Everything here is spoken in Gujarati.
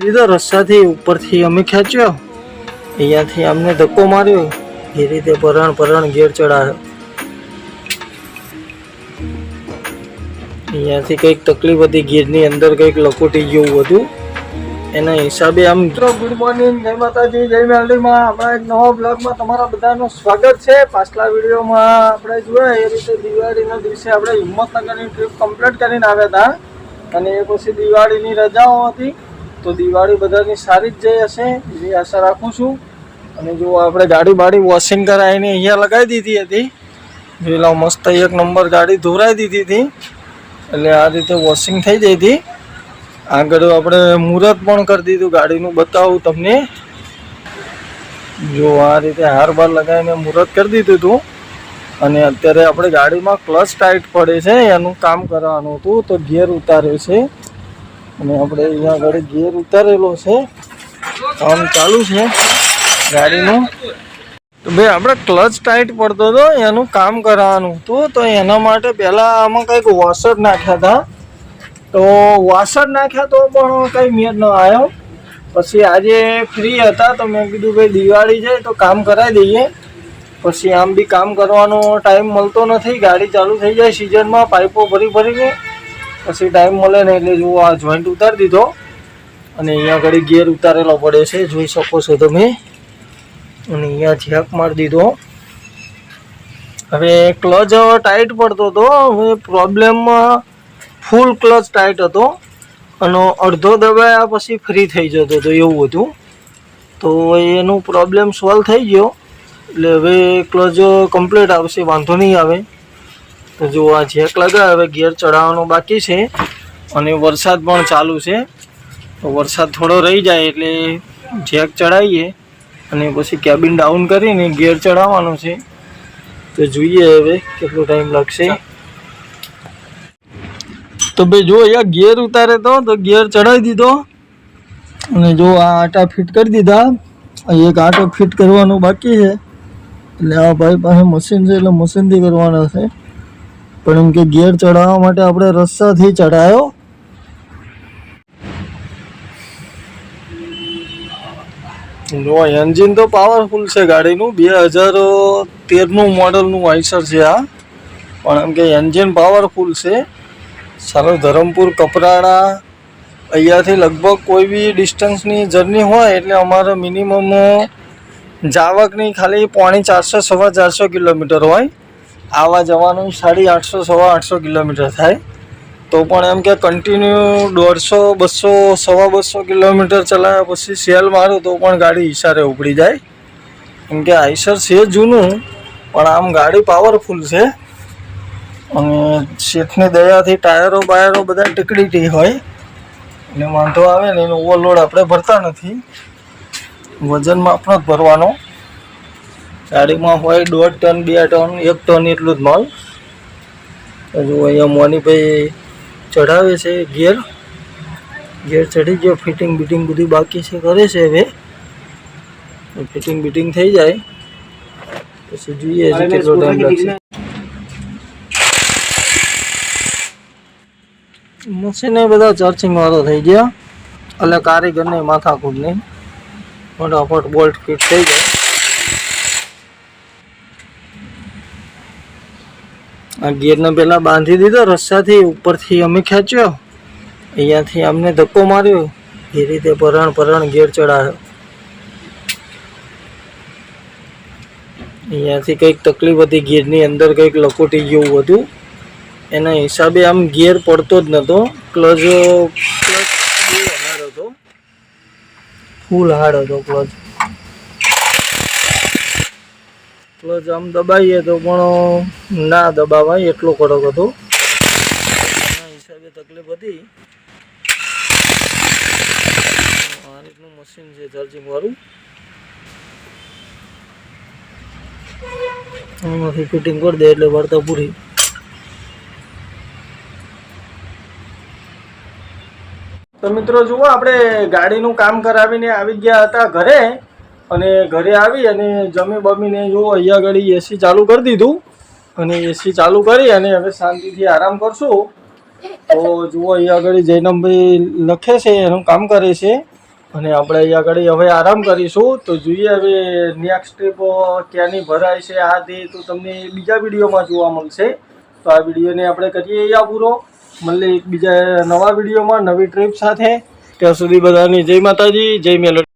દીધો રસ્તાથી ઉપરથી અમે ખેંચ્યો. અહીંયાથી અમને ધક્કો માર્યો. એ રીતે પરણ પરણ ઘેર ચડાયો. અહીંયાથી કંઈક તકલીફ હતી ગીરની અંદર કંઈક લકોટી જેવું હતું. એના હિસાબે આમ ગુડ મોર્નિંગ જય માતાજી, જય મેલડીમાં. આપણા એક નવા બ્લોગમાં તમારા બધાનું સ્વાગત છે. પાછલા વિડીયોમાં આપણે જોયા એ રીતે દિવાળીના દિવસે આપણે હિંમતનગરની ટ્રીપ કમ્પ્લીટ કરીને આવ્યા હતા. અને એ પછી દિવાળીની રજાઓ હતી. તો દિવાળી બધાની સારી જ જઈ હશે, એવી આશા રાખું છું. અને જો આપણે ગાડી બાડી વોશિંગ કરાવીને અહીંયા લગાવી દીધી હતી. પેલા મસ્ત એક નંબર ગાડી ધોરાઈ દીધી હતી. એટલે આ રીતે વોશિંગ થઈ જઈ હતી. આગળ આપણે મુહૂર્ત પણ કરી દીધું ગાડીનું, બતાવું તમને. જો આ રીતે હાર બાર લગાવીને મુહૂર્ત કરી દીધું હતું. અને અત્યારે આપણે ગાડીમાં ક્લચ ટાઈટ પડે છે, એનું કામ કરવાનું હતું. તો ગિયર ઉતાર્યો છે. અને આપણે અહીંયા આગળ ગેર ઉતારેલો છે. કામ ચાલુ છે ગાડીનું. તો ભાઈ આપણે ક્લચ ટાઈટ પડતો હતો, એનું કામ કરાવવાનું હતું. તો એના માટે પહેલાં આમાં કંઈક વોશર નાખ્યા હતા. તો વોશર નાખ્યા તો પણ કંઈ મેળ ન આવ્યો. પછી આજે ફ્રી હતા, તો મેં કીધું ભાઈ દિવાળી છે, તો કામ કરાવી દઈએ. પછી આમ બી કામ કરવાનો ટાઈમ મળતો નથી, ગાડી ચાલુ થઈ જાય સિઝનમાં પાઇપો ભરી ભરીને. પછી ટાઈમ મળે ને એટલે જુઓ આ જોઈન્ટ ઉતારી દીધો અને અહીંયા આગળ ગેર ઉતારેલો પડે છે, જોઈ શકો છો તમે. અને અહીંયા ઝેક મારી દીધો. હવે ક્લચ ટાઈટ પડતો હતો. હવે પ્રોબ્લેમમાં ફૂલ ક્લચ ટાઈટ હતો. અને અડધો દબાયા પછી ફ્રી થઈ જતો હતો એવું હતું. તો એનું પ્રોબ્લેમ સોલ્વ થઈ ગયો. એટલે હવે ક્લચ કમ્પ્લીટ આવશે, વાંધો નહીં આવે. જો આ જેક લગાવે, હવે ગેર ચડાવવાનું બાકી છે અને વરસાદ પણ ચાલુ છે. તો વરસાદ થોડો રહી જાય એટલે જેક ચડાવીએ અને પછી કેબિન ડાઉન કરીને ગિયર ચડાવવાનું છે. તો જોઈએ હવે કેટલો ટાઈમ લાગશે. તો ભાઈ જો અહીંયા ગિયર ઉતારે તો તો ગેર ચડાવી દીધો. અને જો આ આટા ફિટ કરી દીધા. એક આટો ફિટ કરવાનું બાકી છે. એટલે આ ભાઈ પાસે મશીન છે, એટલે મશીનથી કરવાના છે. પણ એમ કે ગેર ચડાવવા માટે આપણે રસ્સાથી ચડાયો જો એન્જિન તો પાવરફુલ છે ગાડીનું. બે હજાર તેરનું મોડલનું આઈસર છે આ. પણ એમ કે એન્જિન પાવરફુલ છે. સારો, ધરમપુર, કપરાડા, અહીંયાથી લગભગ કોઈ બી ડિસ્ટન્સની જર્ની હોય એટલે અમારે મિનિમમ જાવકની ખાલી પોણી ચારસો, સવા ચારસો કિલોમીટર હોય. આવા જવાનું સાડી આઠસો, સવા આઠસો કિલોમીટર થાય. તો પણ એમ કે કન્ટિન્યુ દોઢસો, બસો, સવા બસો કિલોમીટર ચલાવ્યા પછી સેલ મારું તો પણ ગાડી ઈશારે ઉપડી જાય. કેમ કે આઈસર છે જૂનું, પણ આમ ગાડી પાવરફુલ છે. અને શેઠની દયાથી ટાયરો બાયરો બધા ટીકડીટી હોય. એટલે વાંધો આવે ને એનો ઓવરલોડ આપણે ભરતા નથી. વજનમાં આપણો જ ભરવાનો. ગાડીમાં હોય દોઢ ટન બે ટન એક ટન એટલું જ માલ. હજુ અહીંયા મોનીભાઈ ચઢાવે છે ગિયર ગેર ચડી ગયો ફિટિંગ બિટિંગ બધી બાકી છે કરે છે હવે. ફિટિંગ બિટિંગ થઈ જાય. પછી જોઈએ છે કેટલો ટાઈમ લાગશે. મશીન બધા ચાર્જિંગ વાળો થઈ ગયા. એટલે કારીગરને માથા કૂદ નહીં ફટાફટ બોલ્ટ ફિટ થઈ જાય. આ ગિયરને પહેલાં બાંધી દીધો રસ્સાથી ઉપરથી અમે ખેંચ્યો. અહીંયાથી અમને ધક્કો માર્યો. એ રીતે પરણ પરણ ગેર ચડાયો. અહીંયાથી કંઈક તકલીફ હતી ગિયરની અંદર કંઈક લકોટી જેવું હતું. એના હિસાબે આમ ગિયર પડતો જ નહોતો ક્લચ ક્લચ હતો. ફૂલ હાર્ડ હતો ક્લચ. ક્લચ આમ દબાઈએ તો પણ ના દબાવાય, એટલો કડક હતો. હિસાબે તકલીફ હતી. આ રીતનું મશીન છે ચાર્જિંગ વાળું. આમાંથી ફિટિંગ કરી દે એટલે વાર્તા પૂરી. તો મિત્રો જુઓ, આપણે ગાડીનું કામ કરાવીને આવી ગયા હતા ઘરે. અને ઘરે આવી અને જમી બમીને જુઓ અહીંયા આગળ એસી ચાલુ કરી દીધું. અને એસી ચાલુ કરી અને હવે શાંતિથી આરામ કરશું. તો જુઓ અહીંયા આગળ જૈનમભાઈ લખે છે, એનું કામ કરે છે. અને આપણે અહીંયા આગળ હવે આરામ કરીશું. તો જોઈએ હવે નેક્સ્ટ ટ્રીપ ક્યાંની ભરાય છે આ તે. તો તમને બીજા વિડીયોમાં જોવા મળશે. તો આ વિડીયોને આપણે કરીએ અહીંયા પૂરો. મળીએ બીજા નવા વિડીયોમાં નવી ટ્રીપ સાથે. ત્યાં સુધી બધાની જય માતાજી, જય મેલડી.